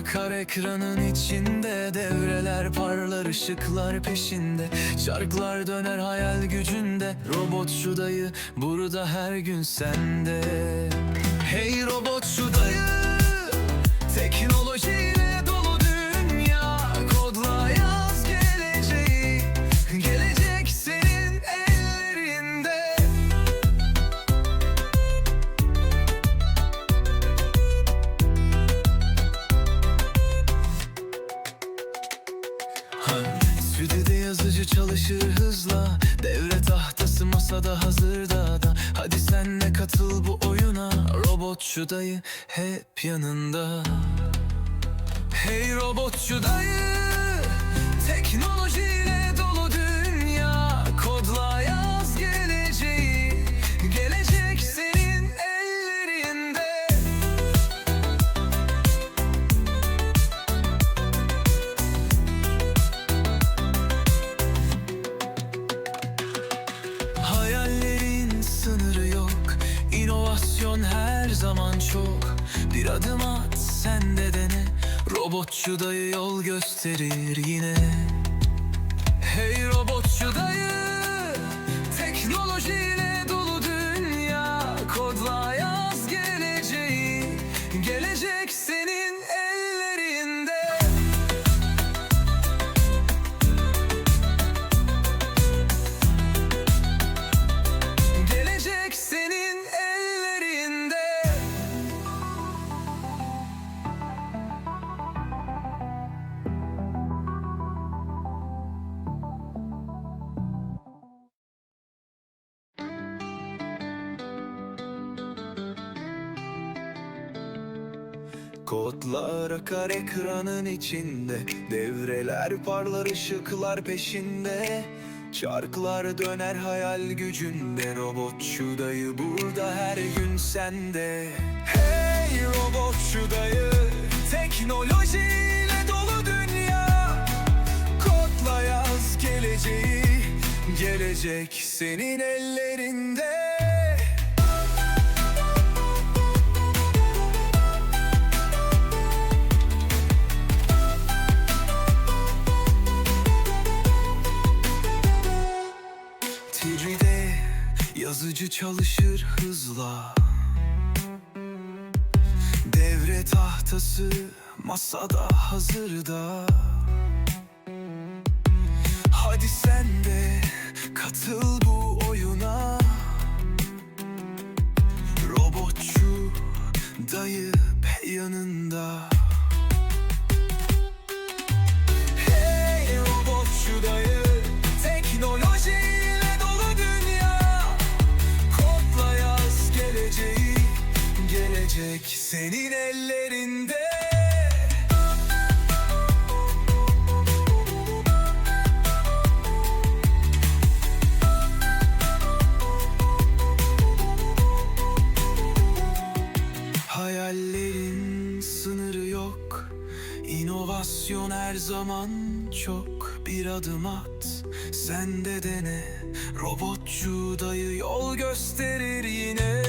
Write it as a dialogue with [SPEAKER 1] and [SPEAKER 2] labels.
[SPEAKER 1] Akar ekranın içinde Devreler parlar ışıklar peşinde. Çarklar döner hayal gücünde. Robot şu dayı burada her gün sende. Hey robot şu dayı Teknolojiyle Stüdyoda yazıcı çalışır hızla. Devre tahtası masada hazırda da Hadi sen de katıl bu oyuna. Robotçu dayı hep yanında. Hey robotçu dayı Teknolojiyle zaman çok. Bir adım at sen de dene. Robotçu dayı yol gösterir yine. Hey robotçu dayı Teknolojiyle Kodlar akar ekranın içinde Devreler parlar ışıklar peşinde. Çarklar döner hayal gücünde Robotçu dayı burada her gün sende. Hey robotçu dayı Teknolojiyle dolu dünya. Kodla yaz geleceği Gelecek senin ellerinde yazıcı çalışır hızla. Devre tahtası masada hazırda. Hadi sen de katıl bu oyuna. Robotçu dayı yanında İnovasyon her zaman çok. Bir adım at Sen de dene. Robotçu dayı yol gösterir yine